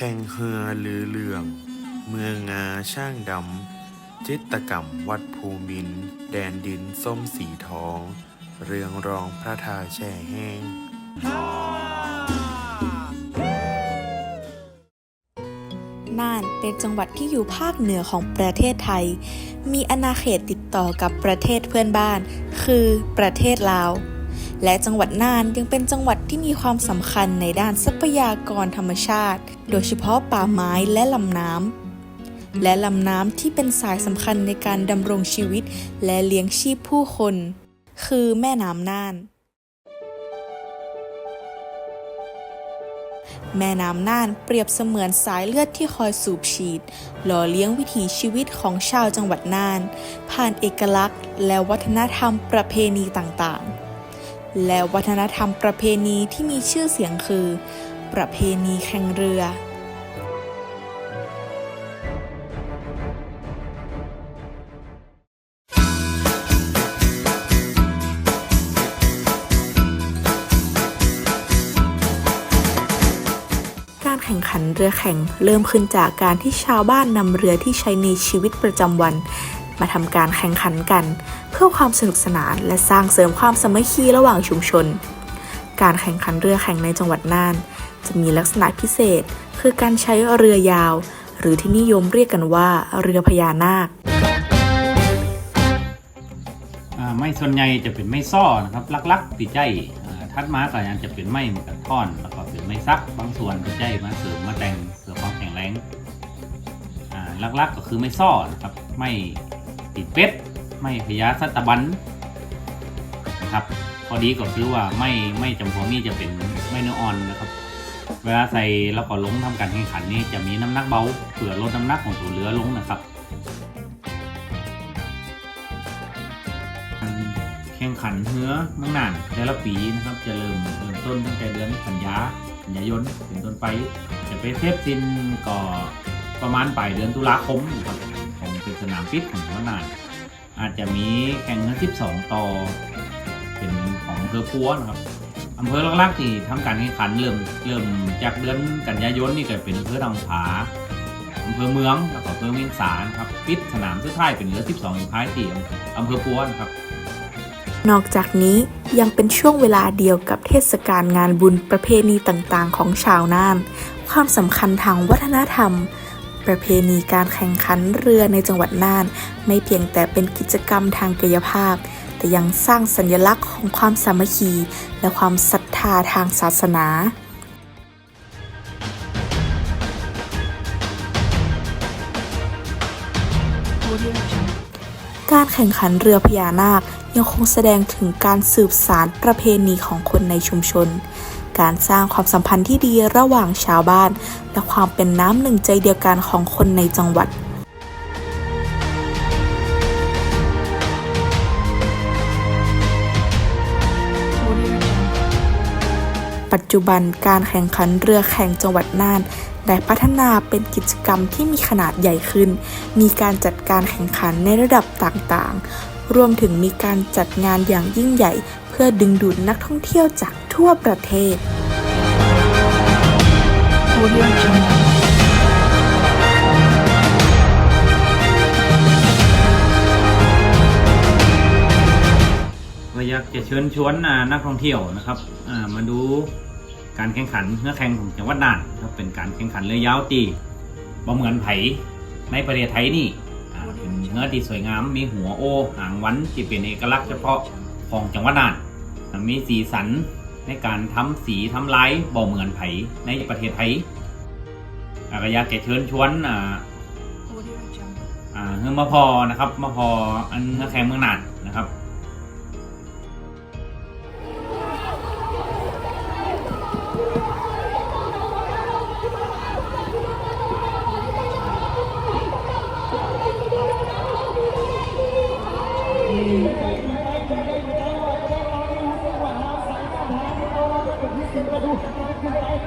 แข่งเรือลือเรื่อง เมืองงาช่างดำ จิตกรรมวัดภูมิน แดนดินส้มสีทอง เรืองรองพระทาแช่แห้ง น่านเป็นจังหวัดที่อยู่ภาคเหนือของประเทศไทย มีอาณาเขตติดต่อกับประเทศเพื่อนบ้าน คือประเทศลาว และจังหวัดน่านยังเป็นจังหวัดที่มีความสำคัญในด้านทรัพยากรธรรมชาติ โดยเฉพาะป่าไม้และลำน้ำและลำน้ำที่เป็นสายสำคัญในการดำรงชีวิตและเลี้ยงชีพผู้คน คือแม่น้ำน่าน แม่น้ำน่านเปรียบเสมือนสายเลือดที่คอยสูบฉีด หล่อเลี้ยงวิถีชีวิตของชาวจังหวัดน่าน ผ่านเอกลักษณ์ และวัฒนธรรมประเพณีต่างๆ และวัฒนธรรมประเพณีที่มีชื่อเสียงคือ ประเพณีแข่งเรือ การแข่งขันเรือแข่งเริ่มขึ้นจากการที่ชาวบ้านนำเรือที่ใช้ในชีวิตประจำวัน มาทำการแข่งขันกัน เพื่อความสนุกสนานและสร้างเสริมความสามัคคีระหว่างชุมชน การแข่งขันเรือแข่งในจังหวัดน่าน จะมีลักษณะพิเศษ คือการใช้เรือยาว หรือที่นิยมเรียกกันว่าเรือพญานาคไม้ส่วนใหญ่จะเป็นไม้ซ้อนะครับลักๆติดใจทัดมาก็ยังจะเป็นไม้กระท่อน แล้วก็เป็นไม้ซักบางส่วนติดใจมาเสริมมาแต่งเพื่อความแข็งแรงอ่าลักๆก็คือไม้ซ้อนะครับไม้ ติดเป็ดไม้พญาสัตบันนะครับพอดีก็คือว่าไม่ไม่จำพวกนี้จะเป็นไม้เนื้ออ่อนนะครับ เวลาใส่แล้วก็ลงทำการแข่งขันนี่จะมีน้ำหนักเบาเพื่อลดน้ำหนักของตัวเรือลงนะครับแข่งขันเฮือมืองน่านแต่ละปีนะครับจะเริ่มเริ่มต้นตั้งแต่เดือนกันยากันยายนเป็นต้นไป จะไปเทปซินก็ประมาณปลายเดือนตุลาคมครับ เป็นสนามปิดของเมืองน่านอาจจะมีแข่งเฮือ12 ต่อ เป็นของอำเภอปัวนะครับอำเภอลักๆที่ทำการแข่งขันเริ่มเริ่มจากเดือนกันยายนนี่ก็เป็นอำเภอดำผาอำเภอเมืองแล้วก็อำเภอเมียงสานะครับปิดสนามสุดท้ายเป็นเรือ 12อยู่ท้ายที่อำเภอปัวนะครับ นอกจากนี้ยังเป็นช่วงเวลาเดียวกับเทศกาลงานบุญประเพณีต่างๆ ของชาวน่าน ความสำคัญทางวัฒนธรรม ประเพณีการแข่งขันเรือในจังหวัดน่าน ไม่เพียงแต่เป็นกิจกรรมทางกายภาพ แต่ยังสร้างสัญลักษณ์ของความสามัคคี และความศรัทธาทางศาสนาการแข่งขันเรือพญานาคยังคงแสดงถึงการสืบสารประเพณีของคนในชุมชน การสร้างความสัมพันธ์ที่ดีระหว่างชาวบ้าน และความเป็นน้ำหนึ่งใจเดียวกันของคนในจังหวัดปัจจุบันการแข่งขันเรือแข่งจังหวัดน่านได้พัฒนาเป็นกิจกรรมที่มีขนาดใหญ่ขึ้น มีการจัดการแข่งขันในระดับต่างๆ รวมถึงมีการจัดงานอย่างยิ่งใหญ่ เพื่อดึงดูดนักท่องเที่ยวจาก ทั่วประเทศ ก็อยากจะเชิญชวนอ่านักท่องเที่ยวนะครับอ่ามาดูการแข่งขันเรือแข่งของจังหวัดน่านนะครับเป็นการแข่งขันเรือยาวตีบ่เหมือนไผในประเทศไทยนี่อ่าเป็นเนื้อที่สวยงามมีหัวโอหางวันที่เป็นเอกลักษณ์เฉพาะของจังหวัดน่าน มีสีสัน ในการทำสีทำลายบ่เหมือนไผในประเทศไทยอ่าก็อยากจะเชิญชวนอ่าอ่าเฮือมาพอนะครับมาพออันเฮือแข่งเมืองน่านนะครับ Saya beradu.